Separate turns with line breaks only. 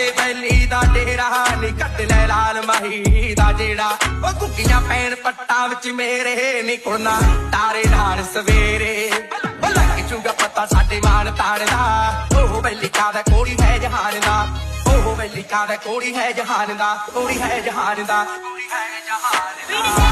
ਬੈਲੀ ਦਾ ਡੇਰਾ ਨੀ ਕੱਢ ਲੈ ਲਾਲ ਮਾਹੀ ਦਾ ਜਿਹੜਾ। ਉਹ ਕੁੱਕੀਆਂ ਪੈਣ ਪੱਟਾਂ ਵਿੱਚ ਮੇਰੇ ਨੀ ਕੁੜਨਾ। ਤਾਰੇ ਨਾਲ ਸਵੇਰੇ ਉਹ ਲੱਗ ਜੂਗਾ ਪਤਾ ਸਾਡੇ ਮਾਨ ਤਾੜਦਾ ਉਹ ਬੈਲੀ ਕਾਦਾ ਕੋੜੀ ਹੈ ਜਹਾਨ ਦਾ। ਉਹ ਬੈਲੀ ਕਾਦਾ ਕੋੜੀ ਹੈ ਜਹਾਨ ਦਾ। ਕੋੜੀ ਹੈ ਜਹਾਨ ਦਾ। ਕੋੜੀ ਹੈ ਜਹਾਨ ਦਾ।